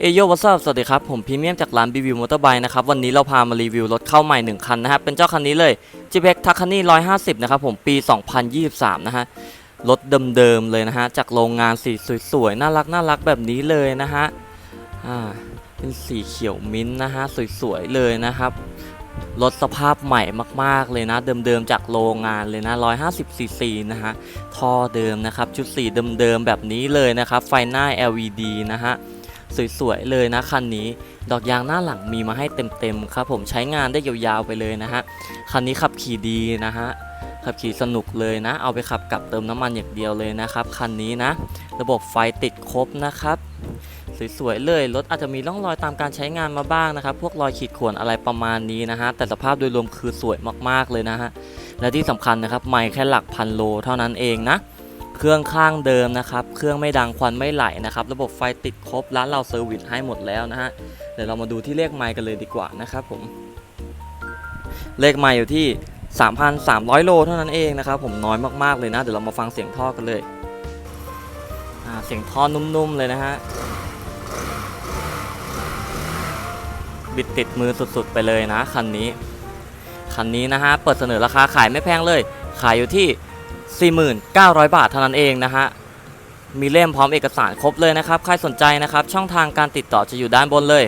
เอโยวัสดุสวัสดีครับ ผมพรีเมียมจากร้านบีวิวมอเตอร์ไบค์นะครับ วันนี้เราพามารีวิวรถเข้าใหม่ 1 คันนะครับ เป็นเจ้าคันนี้เลย g p e x t a c a n i 150 นะครับผมปี 2023 นะฮะ รถเดิมๆเลยนะฮะ จากโรงงานสีสวยๆ น่ารักน่ารักแบบนี้เลยนะฮะ อ่า เป็นสีเขียวมิ้นท์นะฮะ สวยๆ เลยนะครับ รถสภาพใหม่มากๆเลยนะ เดิมๆ จากโรงงานเลยนะ 150 ซีซีนะฮะ ท่อเดิมนะครับ ชุดสีเดิมๆ แบบนี้เลยนะครับ ไฟหน้า LED นะฮะ สวยๆเลยนะคันนี้ดอกยางหน้าหลังมีมาให้เต็มๆครับผมใช้งานได้ยาวๆไปเลยนะฮะคันนี้ขับขี่ดีนะฮะขับขี่สนุกเลยนะ เอาไปขับกับเติมน้ำมันอย่างเดียวเลยนะครับคันนี้นะ ระบบไฟติดครบนะครับสวยๆเลยรถอาจจะมีร่องรอยตามการใช้งานมาบ้างนะครับ พวกรอยขีดข่วนอะไรประมาณนี้นะฮะแต่สภาพโดยรวมคือสวยมากๆเลยนะฮะและที่สำคัญนะครับไม่แค่หลักพันโลเท่านั้นเองนะ เครื่องข้างเดิมนะครับ เครื่องไม่ดังควันไม่ไหลนะครับ ระบบไฟติดครบร้านเราเซอร์วิสให้หมดแล้วนะฮะ เดี๋ยวเรามาดูที่เลขไมล์กันเลยดีกว่านะครับผม เลขไมล์อยู่ที่ 3,300 โลเท่านั้นเองนะครับ ผมน้อยมากๆเลยนะ เดี๋ยวเรามาฟังเสียงท่อกันเลย เสียงท่อนุ่มๆเลยนะฮะ บิดติดมือสุดๆไปเลยนะคันนี้ คันนี้นะฮะ เปิดเสนอราคาขายไม่แพงเลย ขายอยู่ที่ 49,000 บาทเท่านั้นเองนะฮะ มีเล่มพร้อมเอกสารครบเลยนะครับ ใครสนใจนะครับ ช่องทางการติดต่อจะอยู่ด้านบนเลย